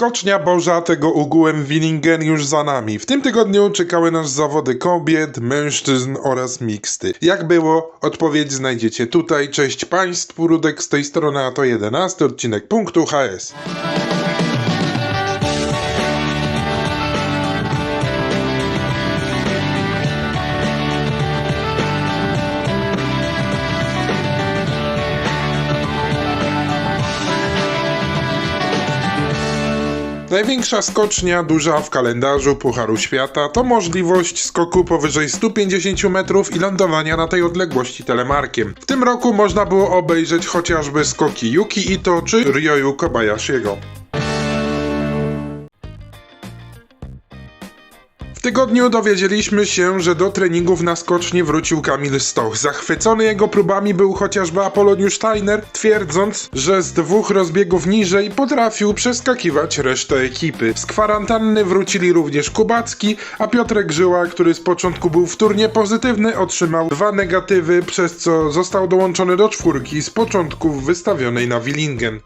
Skocznia Boża tego ugułem Willingen już za nami. W tym tygodniu czekały nas zawody kobiet, mężczyzn oraz miksty. Jak było? Odpowiedź znajdziecie tutaj. Cześć Państwu, Rudek z tej strony, a to 11 odcinek punktu HS. Największa skocznia, duża w kalendarzu Pucharu Świata, to możliwość skoku powyżej 150 metrów i lądowania na tej odległości telemarkiem. W tym roku można było obejrzeć chociażby skoki Yuki Ito czy Ryoyu Kobayashiego. W tygodniu dowiedzieliśmy się, że do treningów na skoczni wrócił Kamil Stoch. Zachwycony jego próbami był chociażby Apoloniusz Steiner, twierdząc, że z dwóch rozbiegów niżej potrafił przeskakiwać resztę ekipy. Z kwarantanny wrócili również Kubacki, a Piotrek Żyła, który z początku był wtórnie pozytywny, otrzymał dwa negatywy, przez co został dołączony do czwórki z początku wystawionej na Willingen.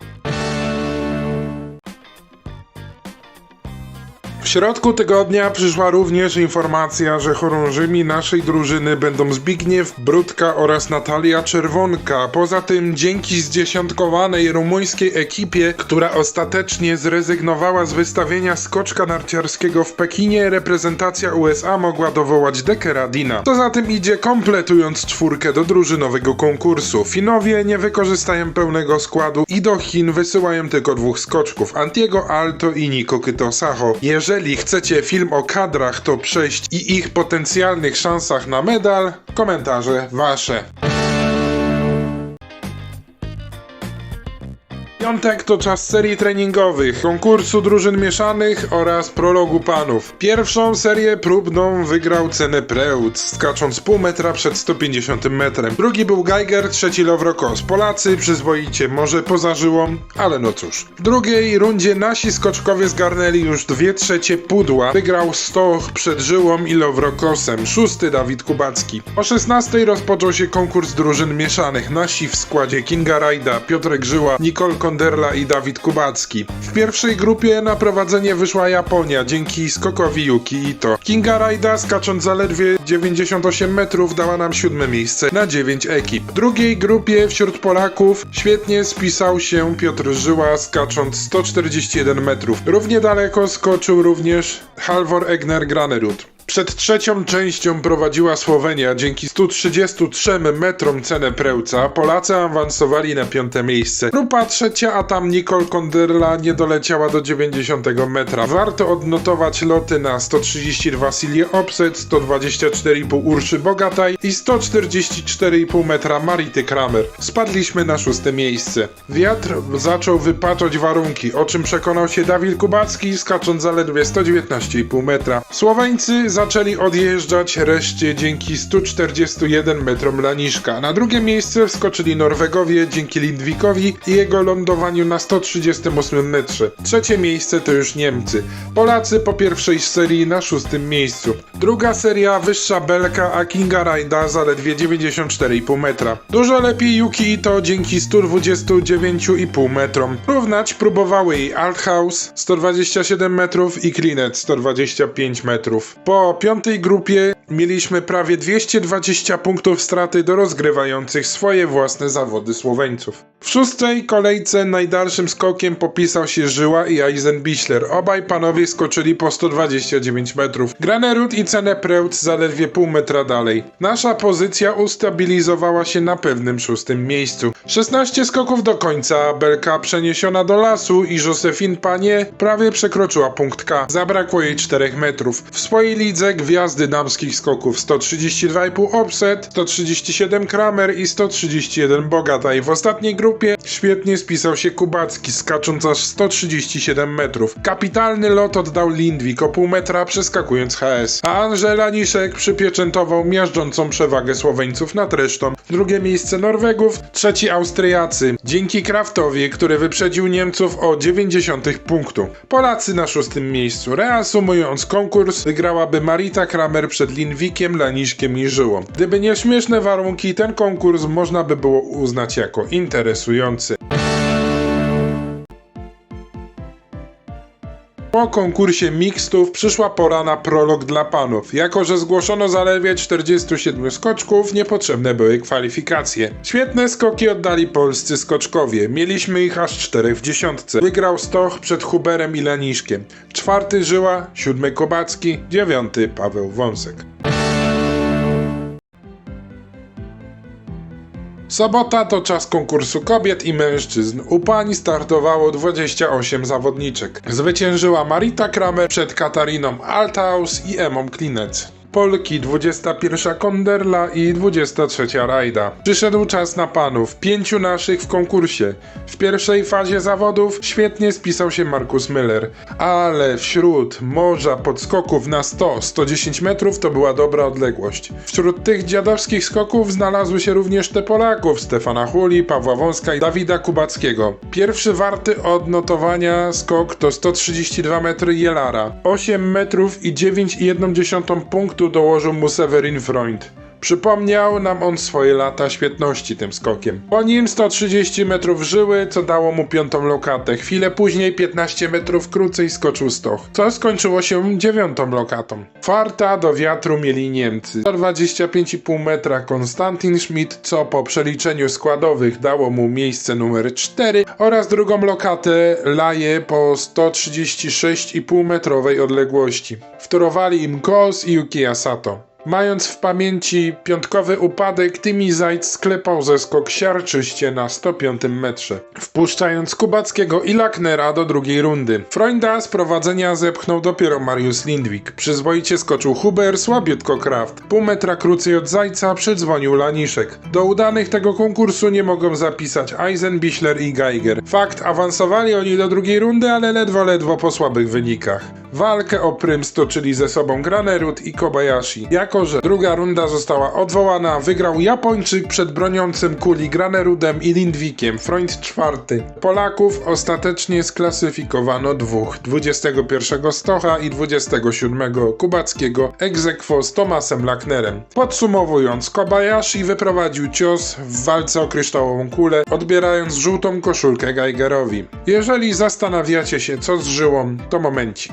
Środku tygodnia przyszła również informacja, że chorążymi naszej drużyny będą Zbigniew Brudka oraz Natalia Czerwonka. Poza tym dzięki zdziesiątkowanej rumuńskiej ekipie, która ostatecznie zrezygnowała z wystawienia skoczka narciarskiego w Pekinie, reprezentacja USA mogła dowołać Dekera Dina. Co za tym idzie, kompletując czwórkę do drużynowego konkursu. Finowie nie wykorzystają pełnego składu i do Chin wysyłają tylko dwóch skoczków, Antiego Alto i Niko Kyto-Saho. Jeżeli chcecie film o kadrach to przejść i ich potencjalnych szansach na medal, komentarze wasze. Piątek to czas serii treningowych, konkursu drużyn mieszanych oraz prologu panów. Pierwszą serię próbną wygrał Cenę Preut, skacząc pół metra przed 150 metrem. Drugi był Geiger, trzeci Lowrokos. Polacy przyzwoicie, może poza żyłą, ale no cóż. W drugiej rundzie nasi skoczkowie zgarnęli już dwie trzecie pudła. Wygrał Stoch przed żyłą i Lowrokosem. Szósty Dawid Kubacki. O 16 rozpoczął się konkurs drużyn mieszanych. Nasi w składzie Kinga Rajda, Piotrek Żyła, Nicole Konderla i Dawid Kubacki. W pierwszej grupie na prowadzenie wyszła Japonia dzięki skokowi Yuki Ito. Kinga Rajda skacząc zaledwie 98 metrów dała nam siódme miejsce na 9 ekip. W drugiej grupie wśród Polaków świetnie spisał się Piotr Żyła skacząc 141 metrów. Równie daleko skoczył również Halvor Egner Granerud. Przed trzecią częścią prowadziła Słowenia. Dzięki 133 metrom cenę Prełca Polacy awansowali na piąte miejsce. Grupa trzecia, a tam Nicole Konderla nie doleciała do 90 metra. Warto odnotować loty na 132 Silje Opset, 124,5 Urszy Bogataj i 144,5 metra Marity Kramer. Spadliśmy na szóste miejsce. Wiatr zaczął wypaczać warunki, o czym przekonał się Dawid Kubacki, skacząc zaledwie 119,5 metra. Słoweńcy zaczęli odjeżdżać reszcie dzięki 141 metrom Laniszka. Na drugie miejsce wskoczyli Norwegowie dzięki Lindwikowi i jego lądowaniu na 138 metrze. Trzecie miejsce to już Niemcy. Polacy po pierwszej serii na szóstym miejscu. Druga seria wyższa belka, a Kinga Rajda zaledwie 94,5 metra. Dużo lepiej Yuki Ito dzięki 129,5 metrom. Równać próbowały jej Althaus 127 metrów i Klinet 125 metrów. Po piątej grupie mieliśmy prawie 220 punktów straty do rozgrywających swoje własne zawody Słoweńców. W szóstej kolejce najdalszym skokiem popisał się Żyła i Eisenbichler. Obaj panowie skoczyli po 129 metrów. Granerud i Cenę Preut zaledwie pół metra dalej. Nasza pozycja ustabilizowała się na pewnym szóstym miejscu. 16 skoków do końca, Belka przeniesiona do lasu i Josephine Panie prawie przekroczyła punkt K. Zabrakło jej 4 metrów. W swojej lidze gwiazdy damskich skoków 132,5 offset, 137 Kramer i 131 Bogataj. W ostatniej grupie świetnie spisał się Kubacki, skacząc aż 137 metrów. Kapitalny lot oddał Lindwik o pół metra przeskakując HS, a Angela Niszek przypieczętował miażdżącą przewagę Słoweńców nad resztą. Drugie miejsce Norwegów, trzeci Austriacy, dzięki Kraftowi, który wyprzedził Niemców o 90 punktu. Polacy na szóstym miejscu. Reasumując konkurs, wygrałaby Marita Kramer przed Lindwikiem, Laniszkiem i Żyłą. Gdyby nie śmieszne warunki, ten konkurs można by było uznać jako interesujący. Po konkursie mixtów przyszła pora na prolog dla panów. Jako, że zgłoszono zaledwie 47 skoczków, niepotrzebne były kwalifikacje. Świetne skoki oddali polscy skoczkowie. Mieliśmy ich aż czterech w dziesiątce. Wygrał Stoch przed Huberem i Laniszkiem. Czwarty Żyła, siódmy Kobacki, dziewiąty Paweł Wąsek. Sobota to czas konkursu kobiet i mężczyzn. U pani startowało 28 zawodniczek. Zwyciężyła Marita Kramer przed Katariną Althaus i Emą Klinec. Polki 21 Konderla i 23 Rajda. Przyszedł czas na panów, pięciu naszych w konkursie. W pierwszej fazie zawodów świetnie spisał się Markus Müller, ale wśród morza podskoków na 100-110 metrów to była dobra odległość. Wśród tych dziadowskich skoków znalazły się również te Polaków Stefana Huli, Pawła Wąska i Dawida Kubackiego. Pierwszy warty odnotowania skok to 132 metry Jelara, 8 metrów i 9,1 punktu dołożył mu Severin Freund. Przypomniał nam on swoje lata świetności tym skokiem. Po nim 130 metrów żyły, co dało mu piątą lokatę. Chwilę później 15 metrów krócej skoczył Stoch, co skończyło się dziewiątą lokatą. Farta do wiatru mieli Niemcy. 125,5 metra Konstantin Schmidt, co po przeliczeniu składowych dało mu miejsce numer 4 oraz drugą lokatę Laje po 136,5 metrowej odległości. Wtórowali im Kos i Yuki Asato. Mając w pamięci piątkowy upadek, Tymi Zajc sklepał ze skok siarczyście na 105 metrze, wpuszczając Kubackiego i Lacknera do drugiej rundy. Freunda z prowadzenia zepchnął dopiero Mariusz Lindwik. Przyzwoicie skoczył Huber, słabiutko Kraft. Pół metra krócej od Zajca przydzwonił Laniszek. Do udanych tego konkursu nie mogą zapisać Eisen, Bichler i Geiger. Fakt, awansowali oni do drugiej rundy, ale ledwo, ledwo po słabych wynikach. Walkę o prym stoczyli ze sobą Granerud i Kobayashi. Jako, że druga runda została odwołana, wygrał Japończyk przed broniącym kuli Granerudem i Lindwikiem, Freund czwarty. Polaków ostatecznie sklasyfikowano dwóch, 21 Stocha i 27 Kubackiego, egzekwo z Tomasem Lacknerem. Podsumowując, Kobayashi wyprowadził cios w walce o kryształową kulę, odbierając żółtą koszulkę Geigerowi. Jeżeli zastanawiacie się co z żyłą, to momencik.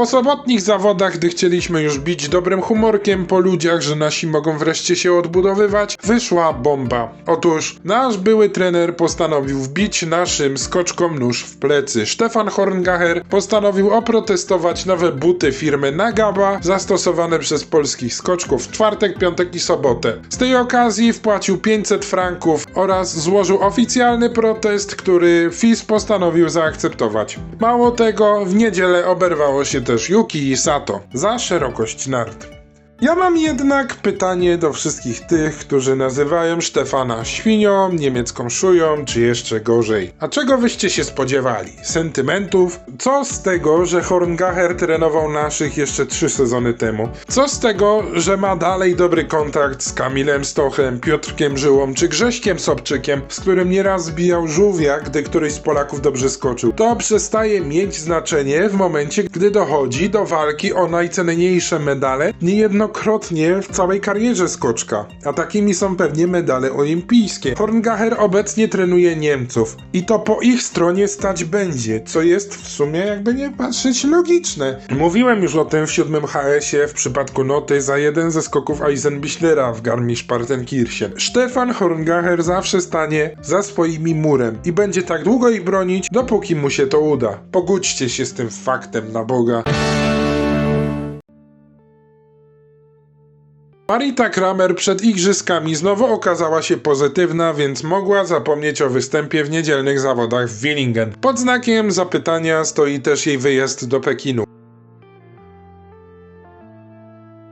Po sobotnich zawodach, gdy chcieliśmy już bić dobrym humorkiem po ludziach, że nasi mogą wreszcie się odbudowywać, wyszła bomba. Otóż nasz były trener postanowił wbić naszym skoczkom nóż w plecy. Stefan Horngacher postanowił oprotestować nowe buty firmy Nagaba zastosowane przez polskich skoczków w czwartek, piątek i sobotę. Z tej okazji wpłacił 500 franków oraz złożył oficjalny protest, który FIS postanowił zaakceptować. Mało tego, w niedzielę oberwało się też Yuki i Sato za szerokość nart. Ja mam jednak pytanie do wszystkich tych, którzy nazywają Stefana świnią, niemiecką szują, czy jeszcze gorzej. A czego wyście się spodziewali? Sentymentów? Co z tego, że Horngacher trenował naszych jeszcze trzy sezony temu? Co z tego, że ma dalej dobry kontakt z Kamilem Stochem, Piotrkiem Żyłą czy Grześkiem Sobczykiem, z którym nieraz zbijał żółwia, gdy któryś z Polaków dobrze skoczył? To przestaje mieć znaczenie w momencie, gdy dochodzi do walki o najcenniejsze medale, niejednokrotnie w całej karierze skoczka, a takimi są pewnie medale olimpijskie. Horngacher obecnie trenuje Niemców i to po ich stronie stać będzie, co jest w sumie jakby nie patrzeć logiczne. Mówiłem już o tym w siódmym HS-ie w przypadku noty za jeden ze skoków Eisenbichlera w Garmisch-Partenkirchen. Stefan Horngacher zawsze stanie za swoimi murem i będzie tak długo ich bronić, dopóki mu się to uda. Pogódźcie się z tym faktem na Boga. Marita Kramer przed igrzyskami znowu okazała się pozytywna, więc mogła zapomnieć o występie w niedzielnych zawodach w Willingen. Pod znakiem zapytania stoi też jej wyjazd do Pekinu.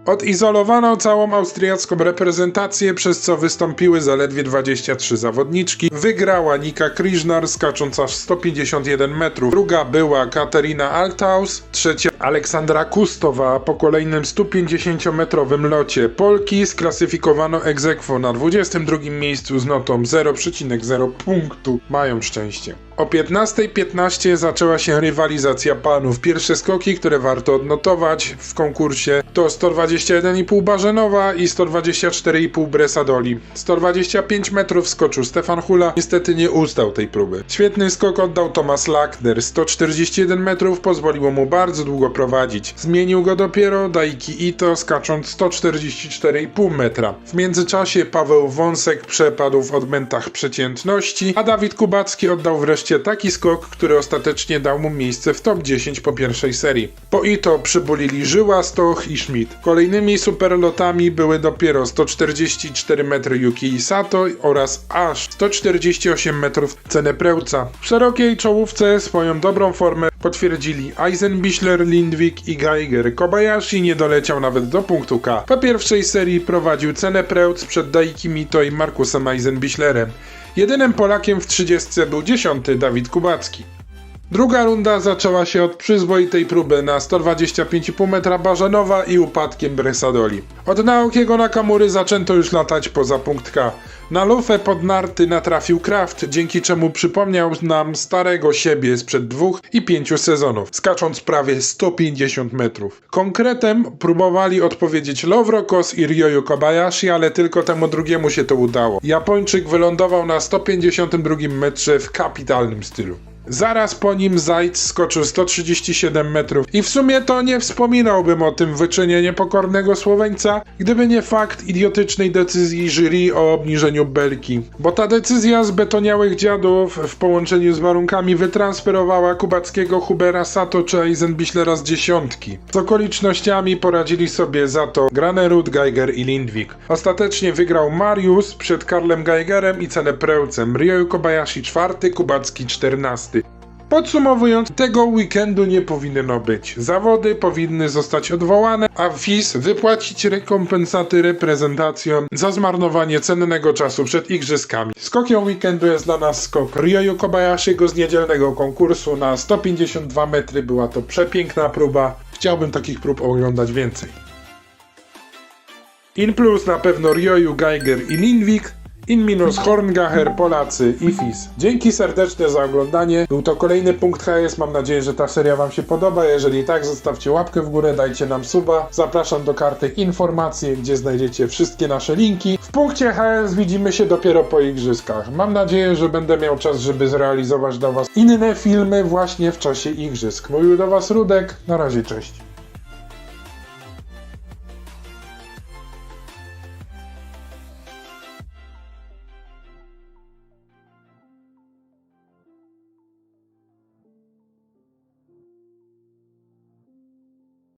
Odizolowano całą austriacką reprezentację, przez co wystąpiły zaledwie 23 zawodniczki. Wygrała Nika Kriżnar skacząc aż 151 metrów. Druga była Katerina Althaus, trzecia Aleksandra Kustowa po kolejnym 150-metrowym locie. Polki sklasyfikowano egzekwo na 22 miejscu z notą 0,0 punktu. Mają szczęście. O 15.15 zaczęła się rywalizacja panów. Pierwsze skoki, które warto odnotować w konkursie to 121,5 Barzenowa i 124,5 Bresadoli. 125 metrów skoczył Stefan Hula, niestety nie ustał tej próby. Świetny skok oddał Thomas Lackner. 141 metrów pozwoliło mu bardzo długo prowadzić. Zmienił go dopiero Daiki Ito skacząc 144,5 metra. W międzyczasie Paweł Wąsek przepadł w odmętach przeciętności, a Dawid Kubacki oddał wreszcie taki skok, który ostatecznie dał mu miejsce w top 10 po pierwszej serii. Po Ito przybulili Żyła, Stoch i Schmidt. Kolejnymi superlotami były dopiero 144 metry Yuki Isato oraz aż 148 metrów Cenepreuca. W szerokiej czołówce swoją dobrą formę potwierdzili Eisenbichler, Lindwik i Geiger. Kobayashi nie doleciał nawet do punktu K. Po pierwszej serii prowadził Cenepreutz przed Daiki Mito i Markusem Eisenbichlerem. Jedynym Polakiem w 30 był 10 Dawid Kubacki. Druga runda zaczęła się od przyzwoitej próby na 125,5 metra Barzanowa i upadkiem Bresadoli. Od Naokiego Nakamury zaczęto już latać poza punkt K. Na lufę pod narty natrafił Kraft, dzięki czemu przypomniał nam starego siebie sprzed dwóch i pięciu sezonów, skacząc prawie 150 metrów. Konkretem próbowali odpowiedzieć Lovro-Kos i Ryoyu Kobayashi, ale tylko temu drugiemu się to udało. Japończyk wylądował na 152 metrze w kapitalnym stylu. Zaraz po nim Zajd skoczył 137 metrów i w sumie to nie wspominałbym o tym wyczynie niepokornego Słoweńca, gdyby nie fakt idiotycznej decyzji jury o obniżeniu belki. Bo ta decyzja z betoniałych dziadów w połączeniu z warunkami wytransferowała kubackiego Hubera Sato czy Eisenbichlera z dziesiątki. Z okolicznościami poradzili sobie za to Granerud, Geiger i Lindwik. Ostatecznie wygrał Marius przed Karlem Geigerem i Cenepreucem, Ryoyu Kobayashi czwarty, Kubacki czternasty. Podsumowując, tego weekendu nie powinno być. Zawody powinny zostać odwołane, a FIS wypłacić rekompensaty reprezentacjom za zmarnowanie cennego czasu przed igrzyskami. Skokiem weekendu jest dla nas skok Ryoyu Kobayashiego z niedzielnego konkursu na 152 metry. Była to przepiękna próba. Chciałbym takich prób oglądać więcej. In plus na pewno Ryoyu, Geiger i Lindwik. In minus Horngacher, Polacy i FIS. Dzięki serdeczne za oglądanie. Był to kolejny punkt HS. Mam nadzieję, że ta seria Wam się podoba. Jeżeli tak, zostawcie łapkę w górę, dajcie nam suba. Zapraszam do karty informacje, gdzie znajdziecie wszystkie nasze linki. W punkcie HS widzimy się dopiero po igrzyskach. Mam nadzieję, że będę miał czas, żeby zrealizować dla Was inne filmy właśnie w czasie igrzysk. Mówił do Was Rudek. Na razie, cześć.